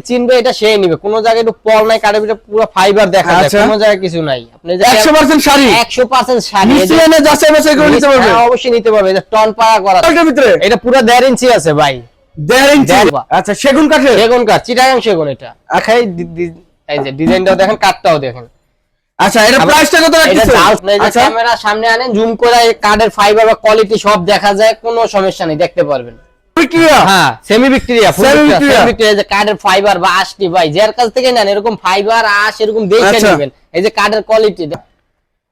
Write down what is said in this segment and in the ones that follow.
চিনবে এটা সে নিবে। কোন জায়গায় একটু পল নাই ভিতরে পুরো ফাইবার দেখা যায় আচ্ছা। কোন জায়গায় কিছু নাই। আপনি যে একশো পার্সেন্ট শাড়ি? 100% শাড়ি এই যে- নিচে এনে যাচাই বাছাই করে নিতে পারবে? হ্যাঁ, অবশ্যই নিতে পারবে এটা টন পাড়া করা। ভিতরে? এটা পুরো দেড় ইঞ্চি আছে ভাই। দেড় ইঞ্চি? আচ্ছা সেগুন কাঠের? সেগুন কাঠ চিটাগাং সেগুন এটা। দি- দি- এই যে ডিজাইনটাও দেখেন কাঠটাও দেখেন। আচ্ছা এটা প্রাইসটা কত আচ্ছা। ক্যামেরা সামনে আনেন জুম করে কাঠের ফাইবার বা কোয়ালিটি সব দেখা যায় কোনো সমস্যা নেই দেখতে পারবেন। বিক্রিয়া হ্যাঁ সেমি বিক্রিয়া সেমি বিক্রিয়া। যে কাঠের ফাইবার বা আশটি ভাই যার কাছ থেকে নেন এরকম ফাইবার আশ এরকম দেখে আচ্ছা। নেবেন এই যে কাঠের কোয়ালিটি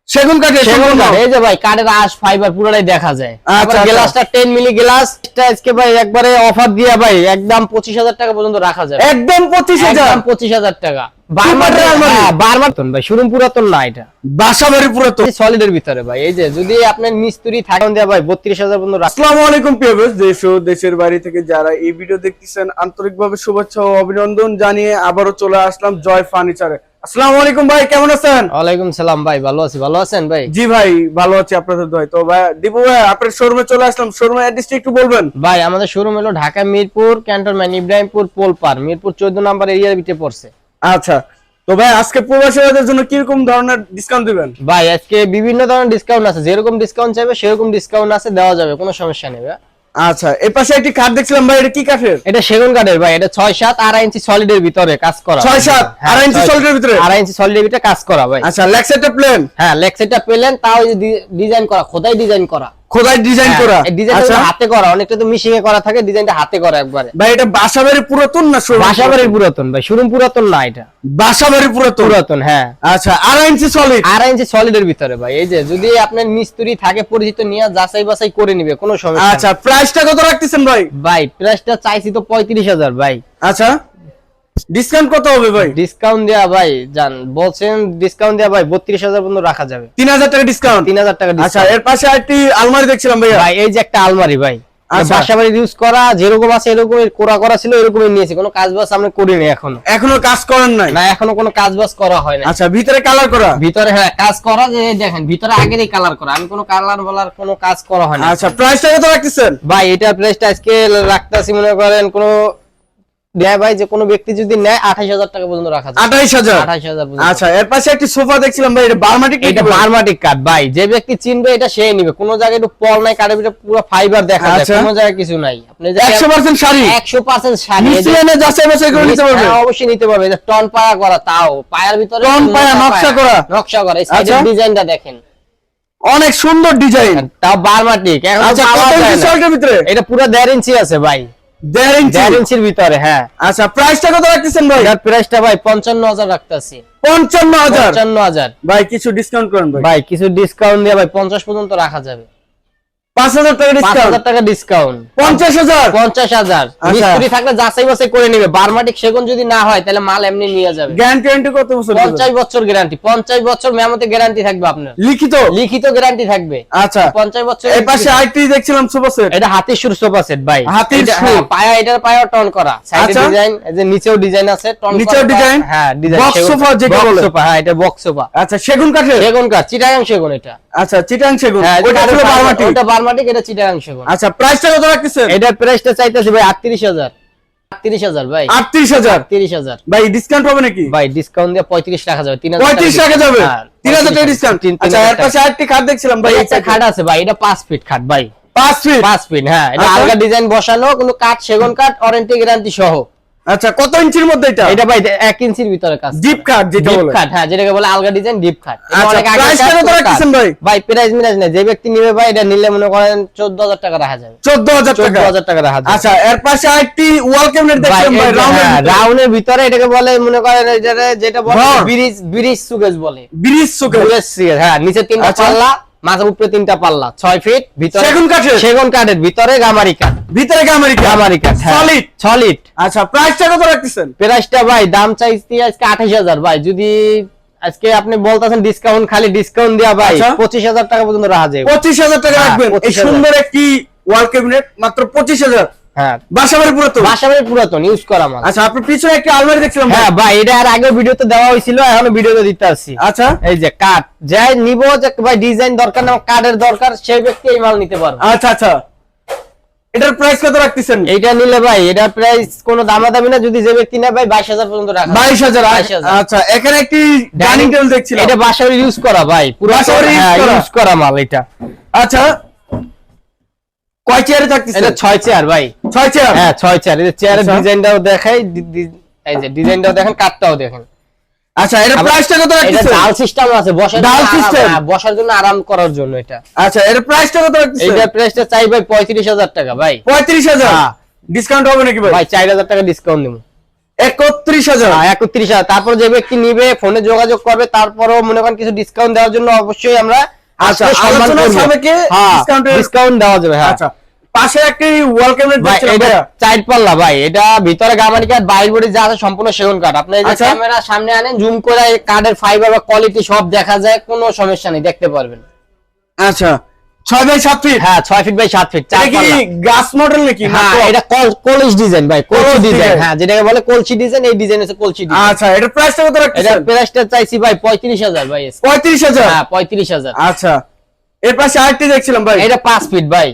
সেগুন কাঠের সেগুন কাঠ, এই যে ভাই কাঠের আশ ফাইবার পুরোটাই দেখা যায়। আচ্ছা, আচ্ছা। গ্লাসটা 10 মিলি গ্লাস এটা আজকে ভাই একবারে অফার দিয়া ভাই একদম 25000 টাকা পর্যন্ত রাখা যাবে। একদম পঁচিশ হাজার? একদম 25000 টাকা। হ্যাঁ, বারবার তো ভাই শোরুম পুরাতন না এটা। বাসা বাড়ি সলিডের ভিতরে ভাই এই যে যদি আপনার মিস্ত্রি থাকেন দেয়া ভাই 32000 পর্যন্ত রাখা আসসালামু আলাইকুম দেশ ও দেশের বাইরে থেকে যারা এই ভিডিও দেখতেছেন আন্তরিকভাবে শুভেচ্ছা ও অভিনন্দন জানিয়ে আবারও চলে আসলাম জয় ফার্নিচারে। আসসালামু আলাইকুম ভাই কেমন আছেন? ওয়ালাইকুম সালাম ভাই ভালো আছি। ভালো আছেন ভাই? জি ভাই ভালো আছি আপনাদের দয় তো ভাই দীপু ভাই আপনার শোরুমে চলে আসলাম। শোরুমের অ্যাড্রেসটা একটু বলবেন? ভাই আমাদের শোরুম হলো ঢাকা মিরপুর ক্যান্টনমেন্ট ইব্রাহিমপুর পোলপার। মিরপুর 14 নাম্বার এরিয়ার ভিতরে পড়ছে। আচ্ছা। তো ভাই আজকে প্রবাসীদের জন্য ধরনের ডিসকাউন্ট দিবেন? ভাই আজকে বিভিন্ন ধরনের ডিসকাউন্ট আছে। যেরকম ডিসকাউন্ট চাইবে সেরকম ডিসকাউন্ট আছে দেওয়া যাবে কোনো সমস্যা নেই ভাই। আচ্ছা এর পাশে একটি কাঠ দেখছিলাম ভাই এটা কি কাঠের? এটা সেগুন কাঠের ভাই এটা ছয় সাত আড়াই ইঞ্চি সলিডের ভিতরে কাজ করা। ছয় সাত, হ্যাঁ, আড়াই ইঞ্চি এর ভিতরে? আড়াই ইঞ্চি সলিডের ভিতরে কাজ করা ভাই। আচ্ছা লেক্সারটা প্লেন হ্যাঁ লেক্সেটা প্লেন তাও ডিজাইন করা খোদাই ডিজাইন করা। খোদাই ডিজাইন হ্যাঁ, করা। ডিজাইনটা আচ্ছা। হাতে করা অনেকটা তো মিশিং এ করা থাকে ডিজাইনটা হাতে করা একবারে। ভাই এটা পুরাতন না শোরুম বাসাবাড়ির পুরাতন ভাই শোরুম পুরাতন না এটা। পুরাতন? পুরাতন হ্যাঁ। আচ্ছা আড়াই ইঞ্চি সলিড আড়াই ইঞ্চি সলিডের ভিতরে ভাই এই যে যদি আপনার মিস্ত্রি থাকে পরিচিত নিয়ে যাচাই বাছাই করে নিবে কোনো সমস্যা আচ্ছা প্রাইসটা কত রাখতেছেন ভাই। ভাই প্রাইসটা চাইছি তো পঁয়ত্রিশ হাজার ভাই। আচ্ছা। ডিসকাউন্ট কত হবে ভাই? ডিসকাউন্ট দেয়া ভাই জান বলছেন ডিসকাউন্ট দেয়া ভাই বত্রিশ হাজার পর্যন্ত রাখা যাবে। তিন হাজার টাকা ডিসকাউন্ট তিন হাজার টাকা আচ্ছা এর পাশে একটি আলমারি দেখছিলাম ভাইয়া। ভাই এই যে একটা আলমারি ভাই আচ্ছা। ইউজ করা যেরকম আছে এরকমই কোরা করা ছিল এরকমই নিয়েছি। কোনো কাজ বাজ আমরা করিনি এখনও। এখনও কাজ করেন নাই? না এখনও কোনো কাজ বাজ করা হয় না আচ্ছা ভিতরে কালার করা? ভিতরে হ্যাঁ কাজ করা যে দেখেন ভিতরে আগেরই কালার করা। আমি কোনো কালার বলার কোনো কাজ করা হয় না আচ্ছা প্রাইসটা কত রাখতেছেন? ভাই প্রাইসটা আজকে রাখতেছি মনে করেন কোনো ভাই যে কোনো ব্যক্তি যদি নেয় আঠাশ হাজার টাকা পর্যন্ত রাখা যায়। আঠাইশ হাজার? আঠাশ হাজার আচ্ছা এর পাশে একটি সোফা দেখছিলাম ভাই এটা বার্মাটিক এটা বারমাটিক কাঠ ভাই যে ব্যক্তি চিনবে এটা সে নিবে। কোনো জায়গায় একটু পল নাই কাঠের ভিতরে পুরো ফাইবার দেখা যায় আচ্ছা। কোনো জায়গায় কিছু নাই। আপনি একশো পার্সেন্ট শাড়ি? একশো পার্সেন্ট শাড়ি। এই নিচে যে- এনে যাচাই বাছাই করে নিতে পারবে? হ্যাঁ, অবশ্যই নিতে পারবে। এটা টন পায়া করা তাও। পায়ার ভিতরে টন পায়া, নকশা করা। নকশা করা। এই সাইডের আচ্ছা। ডিজাইনটা দেখেন। অনেক সুন্দর ডিজাইন। তাও বারমাটিক। এখন আচ্ছা কত ইঞ্চি ভিতরে? এটা পুরো দেড় ইঞ্চি আছে ভাই। দেড় ইঞ্চি ইঞ্চির ভিতরে হ্যাঁ। আচ্ছা প্রাইসটা কত রাখতেছেন ভাই? প্রাইসটা ভাই পঞ্চান্ন হাজার রাখতেছি। পঞ্চান্ন হাজার? হাজার। ভাই কিছু ডিসকাউন্ট করেন ভাই। ভাই কিছু ডিসকাউন্ট দিয়ে ভাই পঞ্চাশ পর্যন্ত রাখা যাবে। পাঁচ হাজার টাকা ডিসকাউন্ট টাকা ডিসকাউন্ট পঞ্চাশ হাজার। পঞ্চাশ হাজার। আচ্ছা। মিস্ত্রি থাকলে যাচাই বাছাই করে নিবে। বারমাটিক সেগুন যদি না হয় তাহলে মাল এমনি নিয়ে যাবে। গ্যারান্টি কত বছর পঞ্চাশ বছর গ্যারান্টি পঞ্চাশ বছর মেমতে গ্যারান্টি থাকবে আপনার। লিখিত? লিখিত গ্যারান্টি থাকবে। আচ্ছা। পঞ্চাশ বছর এই পাশে আইটি দেখছিলাম সুপার সেট এটা হাতির সুর সোফা সেট ভাই। হাতির সুর। হ্যাঁ, পায়া এটার পায়া টন করা। সাইডে আচ্ছা। ডিজাইন এই যে নিচেও ডিজাইন আছে টন নিচেও করা হ্যাঁ ডিজাইন Box sofa যেটা বলে। সোফা হ্যাঁ এটা বক্স সোফা আচ্ছা সেগুন কাঠের? সেগুন কাঠ চিটাগাং সেগুন এটা। আচ্ছা চিটাং সেগুন। ওটা ছিল ওটা বারমাটিক এটা চিটাগাং সেগুন। আচ্ছা প্রাইসটা কত রাখতেছেন? এটার প্রাইসটা চাইতেছি ভাই আটত্রিশ হাজার। আটত্রিশ হাজার ভাই। আটত্রিশ হাজার? তিরিশ হাজার। ভাই ডিসকাউন্ট হবে নাকি? ভাই ডিসকাউন্ট দিয়ে পঁয়ত্রিশ টাকা যাবে তিন হাজার পঁয়ত্রিশ টাকা যাবে? হ্যাঁ, তিন হাজার টাকা ডিসকাউন্ট আচ্ছা এর পাশে আরেকটি খাট দেখছিলাম ভাই খাট আছে ভাই এটা পাঁচ ফিট খাট ভাই। পাঁচ ফিট? পাঁচ ফিট হ্যাঁ এটা আচ্ছা। আলগা ডিজাইন বসানো কিন্তু কাঠ সেগুন কাঠ ওয়ারেন্টি গ্যারান্টি সহ। আচ্ছা কত ইঞ্চির মধ্যে এটা? এটা ভাই এক ইঞ্চির ভিতরে কাজ ডিপ কাট যেটা বলে। ডিপ খাট হ্যাঁ যেটাকে বলে আলগা ডিজাইন ডিপ এটা আচ্ছা, টা কত পুরো ভাই? ভাই প্রাইস মিরাজ না যে ব্যক্তি নিবে ভাই এটা নিলে মনে করেন চোদ্দ হাজার টাকা রাখা যাবে। চোদ্দ হাজার চোদ্দ টাকা? হাজার টাকা রাখা যাবে। আচ্ছা এর পাশে আরেকটি ওয়াল ক্যাবিনেট দেখছিলাম ভাই যে, রাউন্ডের হ্যাঁ, ভিতরে। এটাকে বলে মনে করেন এটারে যেটা বলে ঘর। ব্রিজ ব্রিজ সুগেজ বলে। ব্রিজ সুগেজ, হ্যাঁ নিচে তিনটা আচ্ছা। পাল্লা। মাথার উপরে তিনটা পাল্লা। ছয় ফিট ভিতরে সেগুন কাঠের? সেগুন কাঠের ভিতরে গামারি কাঠ। ভিতরে আমেরিকা গামারি কাঠ সলিড সলিড আচ্ছা প্রাইসটা কত রাখতেছেন? প্রাইসটা ভাই দাম চাইছি আজকে আঠাশ হাজার। ভাই যদি আজকে আপনি বলতেছেন ডিসকাউন্ট খালি ডিসকাউন্ট দেওয়া ভাই আচ্ছা। পঁচিশ হাজার টাকা পর্যন্ত রাখা যায় পঁচিশ হাজার টাকা হ্যাঁ, রাখবেন। এই সুন্দর একটি ওয়াল ক্যাবিনেট মাত্র পঁচিশ হাজার। হ্যাঁ। বাসাবাড়ি পুরো বাসাবাড়ি পুরাতন ইউজ করা মাল। আচ্ছা আপনার পিছনে একটি আলমারি দেখছিলাম ভাই। হ্যাঁ ভাই এটা আর আগে ভিডিওতে দেওয়া হয়েছিল এখনও ভিডিওতে দিতে আসছি। আচ্ছা। এই যে কাঠ যাই নিব যে ভাই ডিজাইন দরকার না কাঠের দরকার সেই ব্যক্তি এই মাল নিতে পারবে। আচ্ছা আচ্ছা। এটার প্রাইস কত রাখতেছেন? এইটা নিলে ভাই এটা প্রাইস কোনো দামাদামি না যদি যে ব্যক্তি নেয় ভাই বাইশ হাজার পর্যন্ত রাখা বাইশ হাজার 22,000 আচ্ছা এখানে একটি ডাইনিং টেবিল দেখছিলাম। এটা বাসায় ইউজ করা ভাই পুরো? ইউজ করা মাল এটা। আচ্ছা কয় চেয়ারে থাকতেছে? এটা ছয় চেয়ার ভাই। ছয় চেয়ার হ্যাঁ ছয় চেয়ার এই চেয়ারের আচ্ছা। ডিজাইনটাও দেখাই এই যে ডিজাইনটাও দেখেন কাঠটাও দেখেন। আচ্ছা এটা প্রাইসটা কত এটা ডাল সিস্টেম আছে বসার ডাল? হ্যাঁ, বসার জন্য আরাম করার জন্য এটা। আচ্ছা এর প্রাইসটা কত রাখতেছে? এইটা প্রাইসটা চাই ভাই পঁয়ত্রিশ হাজার টাকা ভাই। পঁয়ত্রিশ হাজার? হ্যাঁ। ডিসকাউন্ট হবে নাকি ভাই? ভাই চার হাজার টাকা ডিসকাউন্ট দেবো একত্রিশ হাজার? একত্রিশ হাজার। তারপর যে ব্যক্তি নিবে ফোনে যোগাযোগ করবে তারপরও মনে করেন কিছু ডিসকাউন্ট দেওয়ার জন্য অবশ্যই আমরা আচ্ছা, আলোচনা সাপেক্ষে হ্যাঁ, দেওয়া যাবে হ্যাঁ। আচ্ছা পাশে একটি ওয়াল ক্যাবিনেট ভাই এটা ভাইয়া। পাল্লা ভাই। এটা ভিতরে গামারি কাঠ বাইর বডি যা আছে সম্পূর্ণ সেগুন কাঠ আপনি যে আচ্ছা। ক্যামেরা সামনে আনেন জুম করে কাঠের ফাইবার বা কোয়ালিটি সব দেখা যায় কোনো সমস্যা নেই দেখতে পারবেন। আচ্ছা ছয় বাই সাত ফিট হ্যাঁ ছয় ফিট বাই সাত ফিট গাছ মডেল নাকি? না হ্যাঁ এটা কলস ডিজাইন ভাই কলসি ডিজাইন হ্যাঁ যেটাকে বলে কলসি ডিজাইন এই ডিজাইন হচ্ছে কলসি ডিজাইন আচ্ছা এটা প্রাইসটা কত এটা প্রাইসটা চাইছি ভাই পঁয়ত্রিশ হাজার ভাই। পঁয়ত্রিশ হাজার? হ্যাঁ আচ্ছা এর পাশে আরেকটি দেখছিলাম ভাই। এটা ফিট ভাই।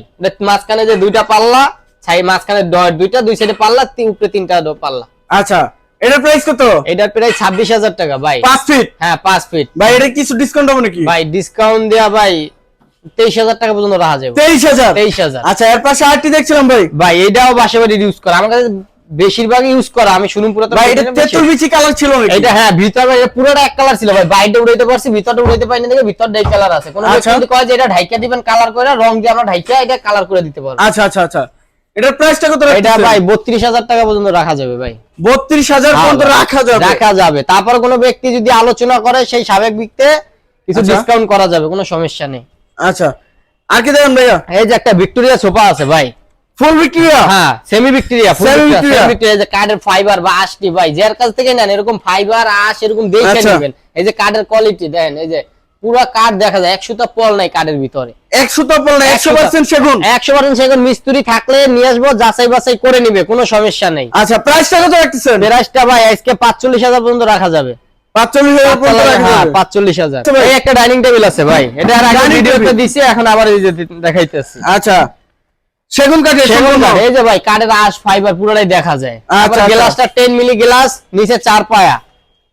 মাঝখানে যে দুইটা পাল্লা ছাই মাঝখানে দুইটা দুই সাইডে পাল্লা তিন উপরে তিনটা পাল্লা। আচ্ছা এটার প্রাইস কত? এটার প্রায় ছাব্বিশ হাজার টাকা ভাই। পাঁচ ফিট হ্যাঁ পাঁচ ফিট ভাই এটা কিছু ডিসকাউন্ট হবে নাকি? ভাই ডিসকাউন্ট দেওয়া ভাই তেইশ হাজার টাকা পর্যন্ত রাখা যাবে। তেইশ হাজার? আচ্ছা এর পাশে আরেকটি দেখছিলাম ভাই। ভাই এটাও বাসা বাড়ি ইউজ করা। আমার কাছে বেশিরভাগ ইউজ করা। আমি শুনুন পুরো ভাই এটা তেতুল বিচি কালার ছিল এটা হ্যাঁ ভিতরে পুরোটা এক কালার ছিল ভাই। বাইরে উড়াইতে পারছি ভিতরটা উড়াইতে পারিনি দেখে ভিতরটা এই কালার আছে। কোনো আচ্ছা। যদি কয় যে এটা ঢাইকা দিবেন কালার করে রং দিয়ে আমরা ঢাইকা এটা কালার করে দিতে পারব। আচ্ছা আচ্ছা আচ্ছা। এটার প্রাইসটা কত এটা ভাই বত্রিশ হাজার টাকা পর্যন্ত রাখা যাবে ভাই। পর্যন্ত রাখা যাবে। রাখা যাবে। তারপর কোনো ব্যক্তি যদি আলোচনা করে সেই সাবেক ব্যক্তি কিছু আচ্ছা। ডিসকাউন্ট করা যাবে কোনো সমস্যা নেই। আচ্ছা আর কি দেখেন ভাইয়া? এই যে একটা ভিক্টোরিয়া সোফা আছে ভাই। ফুল বিক্রিয়া হ্যাঁ semi Victoria full Victoria Victoria যে কাঠের ফাইবার বা আশটি ভাই যার কাছ থেকে নেন এরকম ফাইবার আশ এরকম দেখে আচ্ছা। নেবেন। এই যে কাঠের কোয়ালিটি দেন এই যে পুরো কাঠ দেখা যায় পল নাই কাঠের ভিতরে। একশো তো বললেন একশো পার্সেন্ট সেগুন? একশো পার্সেন্ট সেখানে মিস্ত্রি থাকলে নিয়ে আসব যাচাই বাছাই করে নিবে কোনো সমস্যা নেই। আচ্ছা প্রাইসটা কত রাখতেছেন? প্রাইসটা ভাই আজকে পাঁচচল্লিশ হাজার পর্যন্ত রাখা যাবে। হ্যাঁ আচ্ছা একটা ডাইনিং টেবিল আছে ভাই। এটা আর আগে ভিডিওতে দিছি এখন আবার এই যে দেখাইতেছি। আচ্ছা। সেগুন কাঠের সেগুন কাঠ, এই যে ভাই কাঠের আশ ফাইবার পুরোটাই দেখা যায়। আচ্ছা, আচ্ছা। গ্লাসটা টেন মিলি গ্লাস নিচে চার পায়া।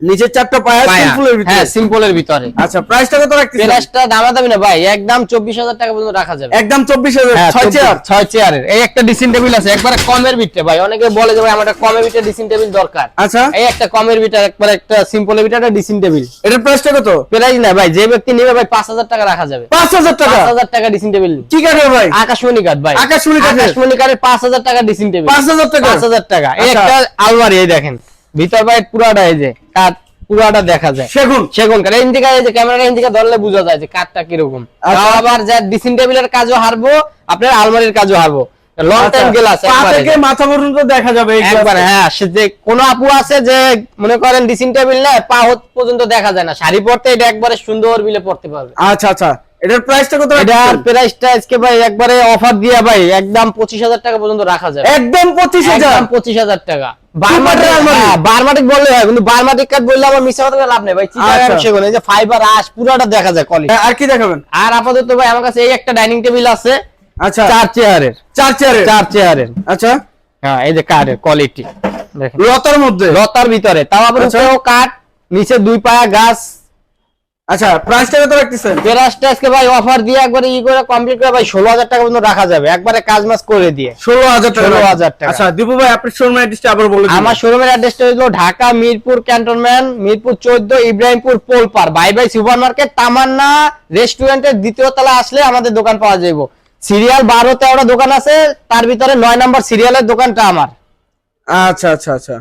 নিচের চারটা পায়া। সিম্পলের ভিতরে। হ্যাঁ সিম্পলের ভিতরে। আচ্ছা প্রাইসটা কত রাখতেছেন? প্রাইসটা দামাদামি না ভাই একদম চব্বিশ হাজার টাকা পর্যন্ত রাখা যাবে। একদম চব্বিশ হাজার হ্যাঁ, ছয় চেয়ার ছয় চেয়ারের এই একটা ডিসিন টেবিল আছে একবারে কমের ভিতরে ভাই অনেকে বলে যে ভাই আমার কমের ভিতরে ডিসিন টেবিল দরকার। আচ্ছা। এই একটা কমের ভিতরে একবারে একটা সিম্পলের ভিতরে একটা ডিসিন টেবিল এটার প্রাইসটা কত? প্রাইস না ভাই যে ব্যক্তি নেবে ভাই পাঁচ হাজার টাকা রাখা যাবে। পাঁচ হাজার টাকা? পাঁচ হাজার টাকা ডিসিন টেবিল কি কাঠের ভাই? আকাশমণি কাঠ ভাই। আকাশমণি কাঠের? আকাশমণি কাঠের পাঁচ হাজার টাকা ডিসিন টেবিল পাঁচ হাজার টাকা? পাঁচ হাজার টাকা। এই আচ্ছা। একটা আলমারি এই দেখেন। ভিতর বাইরে পুরাটা এই যে কাঠ পুরাটা দেখা যায়। সেগুন। সেগুন কাঠ এই দিকে এই যে ক্যামেরা এই দিকে ধরলে বোঝা যায় যে কাঠটা কীরকম। আচ্ছা। আবার যা ডিসিন টেবিলের কাজও হারবো আপনার আলমারির কাজও হারবো। লং টাইম গ্লাস আচ্ছা, থেকে মাথা পর্যন্ত দেখা যাবে একবার হ্যাঁ যে কোন আপু আছে যে মনে করেন ড্রেসিং টেবিল না পা পর্যন্ত দেখা যায় না। শাড়ি পরতে এটা একবারে সুন্দর মিলে পড়তে পারবে। আচ্ছা আচ্ছা। এটার প্রাইসটা কত এটার প্রাইসটা আজকে ভাই একবারে অফার দিয়া ভাই একদম পঁচিশ হাজার টাকা পর্যন্ত রাখা যাবে। একদম পঁচিশ হাজার? একদম পঁচিশ হাজার টাকা। বারমাটিক? হ্যাঁ, বললে হয় কিন্তু বারমাটিক কাঠ বললে আমার মিশা কথা লাভ নেই ভাই আচ্ছা। এই যে ফাইবার আশ পুরোটা দেখা যায় আর কি দেখাবেন? আর আপাতত ভাই আমার কাছে এই একটা ডাইনিং টেবিল আছে আচ্ছা। চার চেয়ারের। চার চেয়ারে চার চেয়ারের। আচ্ছা। হ্যাঁ এই যে কাঠের কোয়ালিটি দেখেন। লতার মধ্যে? লতার ভিতরে। তাও আবার আচ্ছা। কাঠ নিচে দুই পায়া গাছ আচ্ছা প্রাইসটা কত রাখতেছেন? পেরাসটা আজকে ভাই অফার দিয়ে একবারে ই করে কমপ্লিট করে ভাই ষোলো হাজার টাকা পর্যন্ত রাখা যাবে। একবারে কাজ মাস করে দিয়ে। ষোলো হাজার টাকা 16,000 টাকা। আচ্ছা দীপু ভাই আপনার শোরুম অ্যাড্রেসটা আবার বলে দিন। আমার শোরুমের অ্যাড্রেসটা হলো ঢাকা মিরপুর ক্যান্টনমেন্ট মিরপুর চোদ্দ Ibrahimpur Polpar by by super market Tamanna রেস্টুরেন্টের দ্বিতীয় তলা আসলে আমাদের দোকান পাওয়া যাবে সিরিয়াল বারো তেরোটা দোকান আছে তার ভিতরে নয় নাম্বার সিরিয়ালের দোকানটা আমার। আচ্ছা আচ্ছা আচ্ছা।